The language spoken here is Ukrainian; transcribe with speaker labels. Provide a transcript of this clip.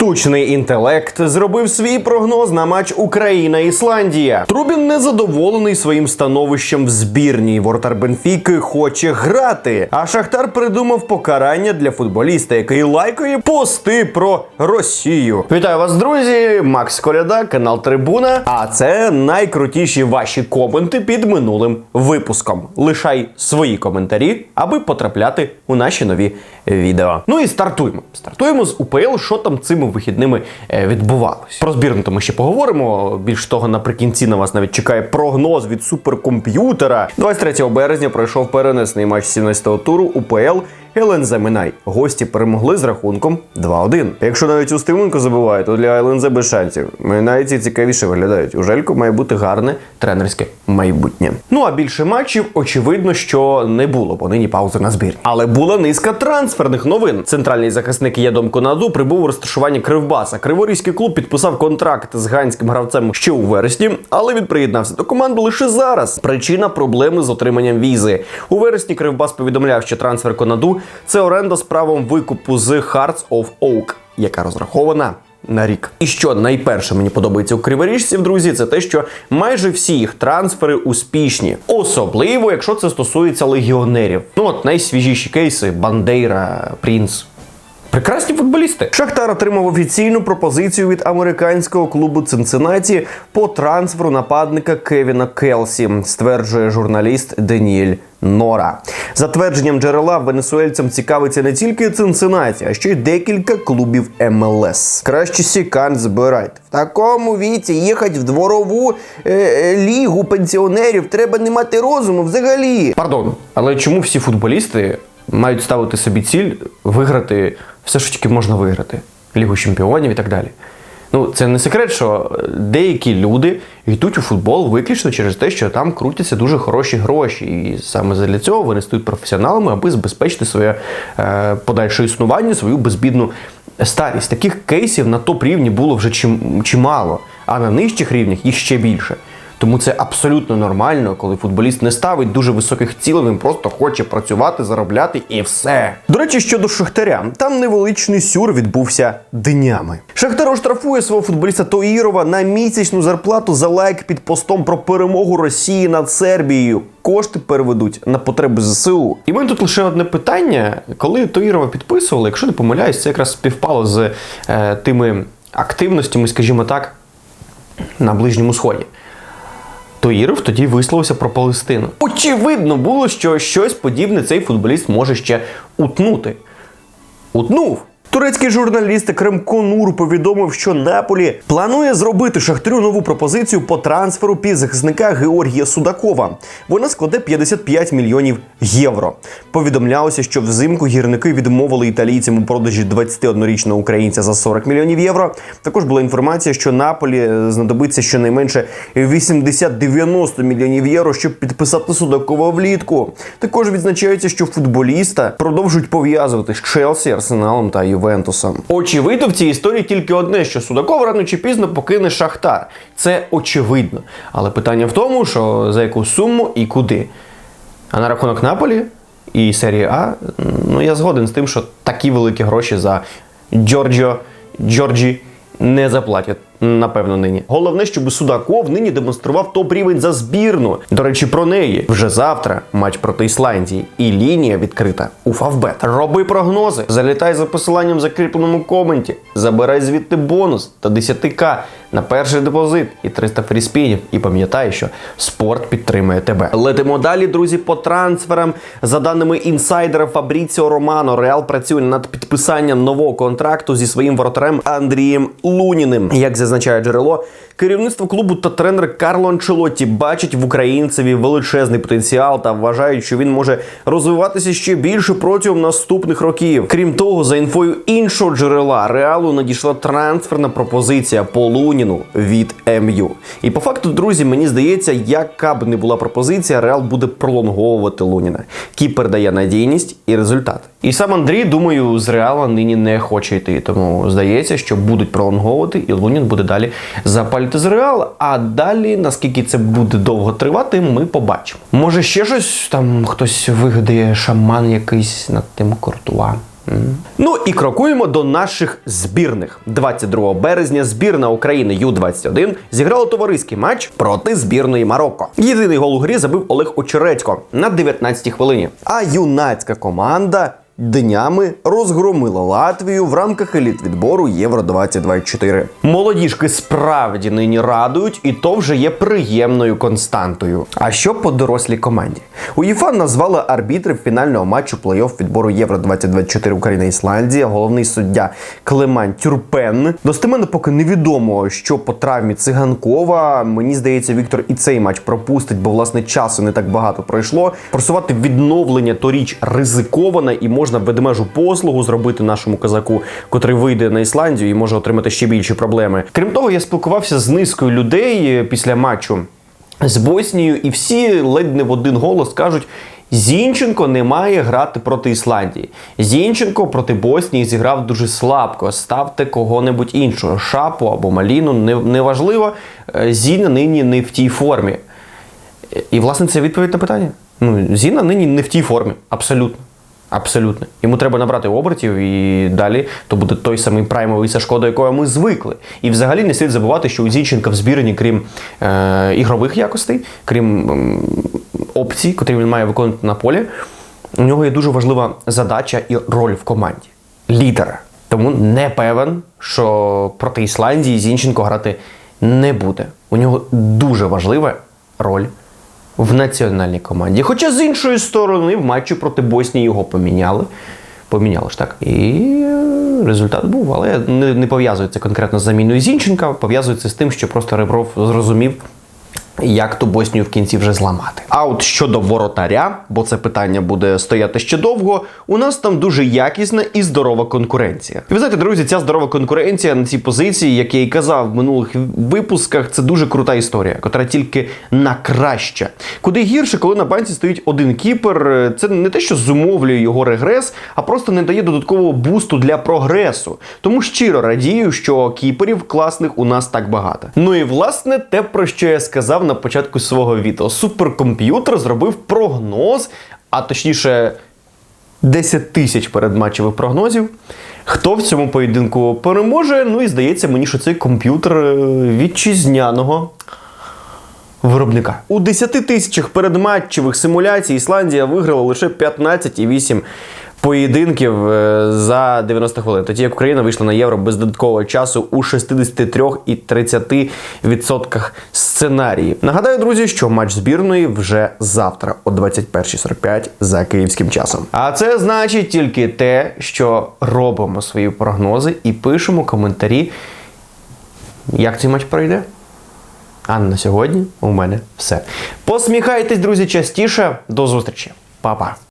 Speaker 1: Штучний інтелект зробив свій прогноз на матч Україна-Ісландія. Трубін незадоволений своїм становищем в збірній. Воротар Бенфіки хоче грати. А Шахтар придумав покарання для футболіста, який лайкає пости про Росію. Вітаю вас, друзі! Макс Коляда, канал Трибуна. А це найкрутіші ваші коменти під минулим випуском. Лишай свої коментарі, аби потрапляти у наші нові відео. Ну і стартуємо. Стартуємо з УПЛ, що там цими вихідними е, відбувалось. Про збірну ми ще поговоримо. Більш того, наприкінці на вас навіть чекає прогноз від суперкомп'ютера. 23 березня пройшов перенесений матч 17-го туру УПЛ. ЛНЗ Минай. Гості перемогли з рахунком 2-1. Якщо навіть Устименко забиває, то для ЛНЗ без шансів. Минайці цікавіше виглядають. У Желько має бути гарне тренерське майбутнє. Ну а більше матчів, очевидно, що не було, бо нині пауза на збір. Але була низка трансферних новин. Центральний захисник Єдом Конаду прибув у розташування Кривбаса. Криворізький клуб підписав контракт з ганським гравцем ще у вересні, але він приєднався до команди лише зараз. Причина проблеми з отриманням візи. У вересні Кривбас повідомляв, що трансфер Конаду це оренда з правом викупу з Hearts of Oak, яка розрахована. На рік. І що найперше мені подобається у криворіжців, друзі, це те, що майже всі їх трансфери успішні, особливо якщо це стосується легіонерів. Ну от найсвіжіші кейси: Бандейра, Прінц. Прекрасні футболісти. Шахтар отримав офіційну пропозицію від американського клубу Цинциннаті по трансферу нападника Кевіна Келсі, стверджує журналіст Даніель Нора. За твердженням джерела венесуельцям цікавиться не тільки Цинциннаті, а ще й декілька клубів МЛС. Краще сікан збирайте. В такому віці їхати в дворову е, е, лігу пенсіонерів треба не мати розуму взагалі. Пардон, але чому всі футболісти мають ставити собі ціль виграти все, що тільки можна виграти, Лігу чемпіонів і так далі. Ну, це не секрет, що деякі люди йдуть у футбол виключно через те, що там крутяться дуже хороші гроші. І саме для цього вони стають професіоналами, аби забезпечити своє е, подальше існування, свою безбідну старість. Таких кейсів на топ рівні було вже чим, чимало, а на нижчих рівнях їх ще більше. Тому це абсолютно нормально, коли футболіст не ставить дуже високих цілей, він просто хоче працювати, заробляти і все. До речі, щодо Шахтаря, там невеличний сюр відбувся днями. Шахтар оштрафує свого футболіста Тоїрова на місячну зарплату за лайк під постом про перемогу Росії над Сербією. Кошти переведуть на потреби ЗСУ. І в мене тут лише одне питання: коли Тоїрова підписували, якщо не помиляюсь, це якраз співпало з е, тими активностями, скажімо так, на Ближньому Сході. Тоїров тоді висловився про Палестину. Очевидно було, що щось подібне цей футболіст може ще утнути. Утнув. Турецький журналіст Кремко Нур повідомив, що Наполі планує зробити Шахтарю нову пропозицію по трансферу півзахисника Георгія Судакова. Вона складе 55 мільйонів євро. Повідомлялося, що взимку гірники відмовили італійцям у продажі 21-річного українця за 40 мільйонів євро. Також була інформація, що Наполі знадобиться щонайменше 80-90 мільйонів євро, щоб підписати Судакова влітку. Також відзначається, що футболіста продовжують пов'язувати з Челсі, Арсеналом та Ювентусом. Очевидно, в цій історії тільки одне, що Судаков рано чи пізно покине Шахтар. Це очевидно. Але питання в тому, що за яку суму і куди. А на рахунок Наполі і серії А, ну я згоден з тим, що такі великі гроші за Джорджо Джорджі не заплатять. Напевно, нині. Головне, щоб Судаков нині демонстрував топ рівень за збірну. До речі, про неї вже завтра матч проти Ісландії. І лінія відкрита у Фавбет. Роби прогнози, залітай за посиланням в закріпленому коменті, забирай звідти бонус та 10к на перший депозит і 300 фріспінів. І пам'ятай, що спорт підтримує тебе. Летимо далі, друзі, по трансферам. За даними інсайдера Фабріціо Романо, Реал працює над підписанням нового контракту зі своїм воротарем Андрієм Луніним. Як зазначає джерело, керівництво клубу та тренер Карло Анчелотті бачить в українцеві величезний потенціал та вважають, що він може розвиватися ще більше протягом наступних років. Крім того, за інфою іншого джерела реалу надійшла трансферна пропозиція по Луніну від МЮ. І по факту, друзі, мені здається, яка б не була пропозиція, Реал буде пролонговувати Луніна. Кіпер дає надійність і результат. І сам Андрій, думаю, з Реала нині не хоче йти. Тому здається, що будуть пролонговувати, і Лунін буде далі запалювати з Реала. А далі, наскільки це буде довго тривати, ми побачимо. Може, ще щось там хтось вигадає шаман якийсь над тим кортуа. Ну і крокуємо до наших збірних. 22 березня збірна України Ю-21 зіграла товариський матч проти збірної Марокко. Єдиний гол у грі забив Олег Очередько на 19-й хвилині. А юнацька команда днями розгромила Латвію в рамках еліт відбору Євро 2024. Молодіжки справді нині радують, і то вже є приємною константою. А що по дорослій команді? УЄФА назвала арбітрів фінального матчу плей-офф відбору Євро 2024 Україна Ісландія. Головний суддя Клеман Тюрпен. Достеменно поки невідомо, що по травмі циганкова. Мені здається, Віктор і цей матч пропустить, бо власне часу не так багато пройшло. Просувати відновлення то річ ризикована і можна ведмежу послугу зробити нашому козаку, котрий вийде на Ісландію і може отримати ще більші проблеми. Крім того, я спілкувався з низкою людей е, після матчу з Боснією, і всі ледь не в один голос кажуть. Зінченко не має грати проти Ісландії. Зінченко проти Боснії зіграв дуже слабко. Ставте кого-небудь іншого. Шапу або Маліну, неважливо. Е, Зіна нині не в тій формі. І, власне, це відповідь на питання. Ну, Зіна нині не в тій формі. Абсолютно. Абсолютно. Йому треба набрати обертів і далі то буде той самий праймовий Сашко, до якого ми звикли. І взагалі не слід забувати, що у Зінченка в збірні, крім е, ігрових якостей, крім ем, опцій, котрі він має виконувати на полі, у нього є дуже важлива задача і роль в команді лідера. Тому не певен, що проти Ісландії Зінченко грати не буде. У нього дуже важлива роль в національній команді. Хоча з іншої сторони, в матчі проти Боснії його поміняли. Поміняли ж так. І е, результат був. Але не, не пов'язується конкретно з заміною Зінченка, пов'язується з тим, що просто Ребров зрозумів. Як ту Боснію в кінці вже зламати. А от щодо воротаря, бо це питання буде стояти ще довго, у нас там дуже якісна і здорова конкуренція. І ви знаєте, друзі, ця здорова конкуренція на цій позиції, як я і казав в минулих випусках, це дуже крута історія, котра тільки на краще. Куди гірше, коли на банці стоїть один кіпер, це не те, що зумовлює його регрес, а просто не дає додаткового бусту для прогресу. Тому щиро радію, що кіперів класних у нас так багато. Ну і власне те, про що я сказав на початку свого відео. Суперкомп'ютер зробив прогноз, а точніше. 10 тисяч передматчевих прогнозів. Хто в цьому поєдинку переможе? Ну і здається мені, що цей комп'ютер е, вітчизняного виробника. У 10 тисячах передматчевих симуляцій Ісландія виграла лише 15,8 поєдинків е, за 90 хвилин. Тоді як Україна вийшла на євро без додаткового часу у 63,30% сценаріїв. Нагадаю, друзі, що матч збірної вже завтра о 21.45 за київським часом. А це значить тільки те, що робимо свої прогнози і пишемо коментарі, як цей матч пройде. А на сьогодні у мене все. Посміхайтесь, друзі, частіше. До зустрічі. Па-па.